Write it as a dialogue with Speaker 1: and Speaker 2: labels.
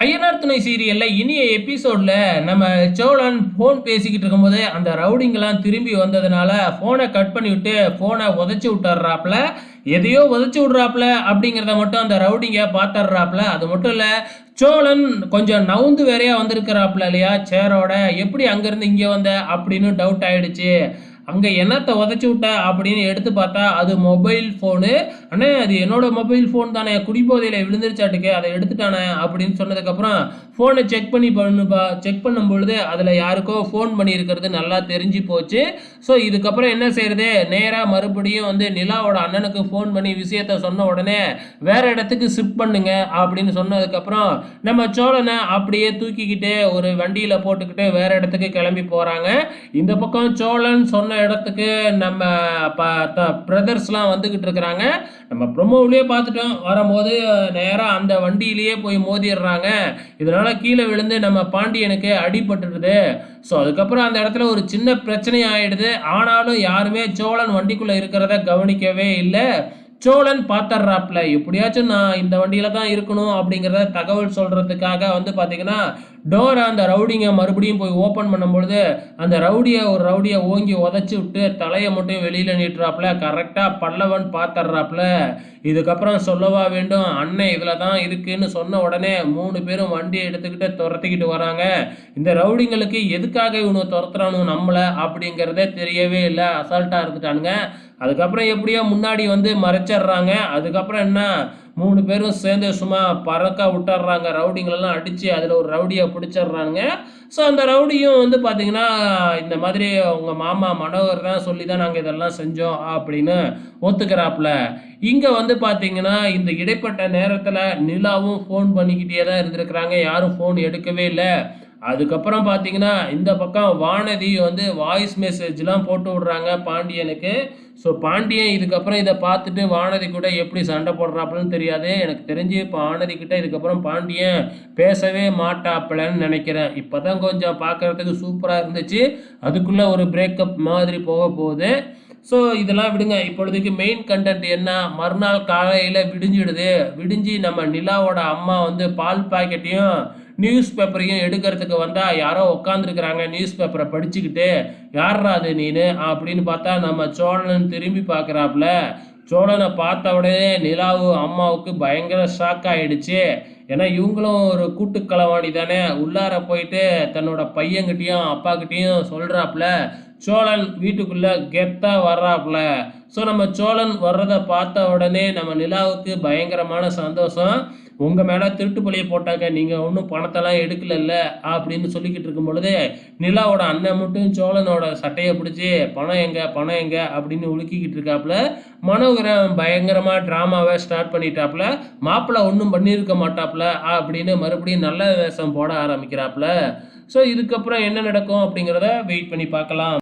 Speaker 1: ஐயனார் துணை சீரியலில் இனிய எபிசோட்ல நம்ம சோழன் ஃபோன் பேசிக்கிட்டு இருக்கும்போது அந்த ரவுடிங்கெல்லாம் திரும்பி வந்ததுனால ஃபோனை கட் பண்ணிவிட்டு ஃபோனை உதச்சி விட்டுறாப்புல. எதையோ உதச்சி விட்றாப்புல அப்படிங்கிறத மட்டும் அந்த ரவுடிங்க பார்த்துட்றாப்புல. அது மட்டும் இல்லை சோழன் கொஞ்சம் நவுந்து வேறையா வந்திருக்கிறாப்புல இல்லையா? சேரோட எப்படி அங்கேருந்து இங்கே வந்த? அப்படின்னு டவுட் ஆயிடுச்சு. அங்கே என்னத்தை உதச்சி விட்ட அப்படின்னு எடுத்து பார்த்தா அது மொபைல் ஃபோனு அண்ணே அது என்னோட மொபைல் ஃபோன் தானே குடிபோதையில் விழுந்துருச்சாட்டுக்கு அதை எடுத்துட்டானே அப்படின்னு சொன்னதுக்கப்புறம் ஃபோனை செக் பண்ணி பண்ணுப்பா செக் பண்ணும் பொழுது அதில் யாருக்கோ ஃபோன் பண்ணியிருக்கிறது நல்லா தெரிஞ்சு போச்சு. ஸோ இதுக்கப்புறம் என்ன செய்கிறது நேராக மறுபடியும் வந்து நிலாவோட அண்ணனுக்கு ஃபோன் பண்ணி விஷயத்த சொன்ன உடனே வேற இடத்துக்கு ஷிஃப்ட் பண்ணுங்க அப்படின்னு சொன்னதுக்கப்புறம் நம்ம சோழனை அப்படியே தூக்கிக்கிட்டு ஒரு வண்டியில் போட்டுக்கிட்டு வேறு இடத்துக்கு கிளம்பி போகிறாங்க இந்த பக்கம் சோழன் சொன்ன இடத்துக்கு நம்ம பிரதர்ஸ்லாம் வந்துக்கிட்டு இருக்கிறாங்க. நம்ம ப்ரொமோவிலேயே பார்த்துட்டோம். வரும்போது நேராக அந்த வண்டியிலேயே போய் மோதிடுறாங்க. இதனால் கீழே விழுந்து நம்ம பாண்டியனுக்கு அடிபட்டுடுது. ஸோ அதுக்கப்புறம் அந்த இடத்துல ஒரு சின்ன பிரச்சனை ஆகிடுது ஆனாலும் யாருமே சோழன் வண்டிக்குள்ளே இருக்கிறத கவனிக்கவே இல்லை. சோழன் பார்த்தர்றாப்ல எப்படியாச்சும் நான் இந்த வண்டியில தான் இருக்கணும் அப்படிங்கிறத தகவல் சொல்றதுக்காக வந்து பார்த்தீங்கன்னா டோரை அந்த ரவுடிங்க மறுபடியும் போய் ஓப்பன் பண்ணும்பொழுது அந்த ரவுடியை ஒரு ரவுடியை ஓங்கி உதச்சி விட்டு தலையை மட்டும் வெளியில் நீட்டுறாப்புல கரெக்டாக பல்லவன் பார்த்தர்றாப்புல இதுக்கப்புறம் சொல்லவா வேண்டும்? அண்ணன் இதில் தான் இருக்குன்னு சொன்ன உடனே மூணு பேரும் வண்டியை எடுத்துக்கிட்டு துரத்திக்கிட்டு வராங்க. இந்த ரவுடிங்களுக்கு எதுக்காக இவனு துரத்துறானு நம்மளை அப்படிங்கிறதே தெரியவே இல்லை. அசால்ட்டாக இருந்துட்டானுங்க. அதுக்கப்புறம் எப்படியோ முன்னாடி வந்து மறைச்சிடுறாங்க. அதுக்கப்புறம் என்ன? மூணு பேரும் சேர்ந்து சும்மா பறக்க விட்டுறாங்க ரவுடிங்களெல்லாம் அடித்து அதில் ஒரு ரவுடியை பிடிச்சிடுறாங்க ஸோ அந்த ரவுடியும் வந்து பார்த்திங்கன்னா இந்த மாதிரி உங்கள் மாமா மனோகர் தான் சொல்லி தான் நாங்கள் இதெல்லாம் செஞ்சோம் அப்படின்னு ஒத்துக்கிறாப்புல. இங்கே வந்து பார்த்திங்கன்னா இந்த இடைப்பட்ட நேரத்தில் நிலாவும் ஃபோன் பண்ணிக்கிட்டே தான் இருந்திருக்கிறாங்க. யாரும் ஃபோன் எடுக்கவே இல்லை. அதுக்கப்புறம் பார்த்தீங்கன்னா இந்த பக்கம் வானதி வந்து வாய்ஸ் மெசேஜ்லாம் போட்டு விட்றாங்க பாண்டியனுக்கு. ஸோ பாண்டியன் இதுக்கப்புறம் இதை பார்த்துட்டு வானதி கூட எப்படி சண்டை போடுறாப்புலன்னு தெரியாது. எனக்கு தெரிஞ்சு இப்போ வானதி கிட்ட இதுக்கப்புறம் பாண்டியன் பேசவே மாட்டாப்புலன்னு நினைக்கிறேன். இப்போ தான் கொஞ்சம் பார்க்குறதுக்கு சூப்பராக இருந்துச்சு. அதுக்குள்ளே ஒரு பிரேக்கப் மாதிரி போக போகுது. ஸோ இதெல்லாம் விடுங்க. இப்பொழுதுக்கு மெயின் கண்டென்ட் என்ன? மறுநாள் காலையில் விடிஞ்சிடுது. விடிஞ்சு நம்ம நிலாவோட அம்மா வந்து பால் பாக்கெட்டையும் நியூஸ் பேப்பரையும் எடுக்கிறதுக்கு வந்தால் யாரோ உட்காந்துருக்குறாங்க நியூஸ் பேப்பரை படிச்சுக்கிட்டு யார்ரா அது நீனு? அப்படின்னு பார்த்தா நம்ம சோழன் திரும்பி பார்க்குறாப்புல சோழனை பார்த்த உடனே நிலாவு அம்மாவுக்கு பயங்கர ஷாக் ஆகிடுச்சு ஏன்னா இவங்களும் ஒரு கூட்டுக்களவாணி தானே. உள்ளார போயிட்டு தன்னோட பையன்கிட்டையும் அப்பாக்கிட்டேயும் சொல்கிறாப்புல சோழன் வீட்டுக்குள்ளே கெத்தாக வர்றாப்புல. ஸோ நம்ம சோழன் வர்றதை பார்த்த உடனே நம்ம நிலாவுக்கு பயங்கரமான சந்தோஷம். உங்கள் மேலே திருட்டு பழியை போட்டாங்க நீங்கள் ஒன்றும் பணத்தெல்லாம் எடுக்கலல்ல அப்படின்னு சொல்லிக்கிட்டு இருக்கும் பொழுது நிலாவோட அண்ணன் மட்டும் சோழனோட சட்டையை பிடிச்சி பணம் எங்க பணம் எங்க? அப்படின்னு உலுக்கிக்கிட்டு இருக்காப்புல. மனோகரன் பயங்கரமாக ட்ராமாவை ஸ்டார்ட் பண்ணிட்டாப்புல. மாப்பிள்ளை ஒன்றும் பண்ணியிருக்க மாட்டாப்புல அப்படின்னு மறுபடியும் நல்ல வேஷம் போட ஆரம்பிக்கிறாப்புல. ஸோ இதுக்கப்புறம் என்ன நடக்கும் அப்படிங்கிறத வெயிட் பண்ணி பார்க்கலாம்.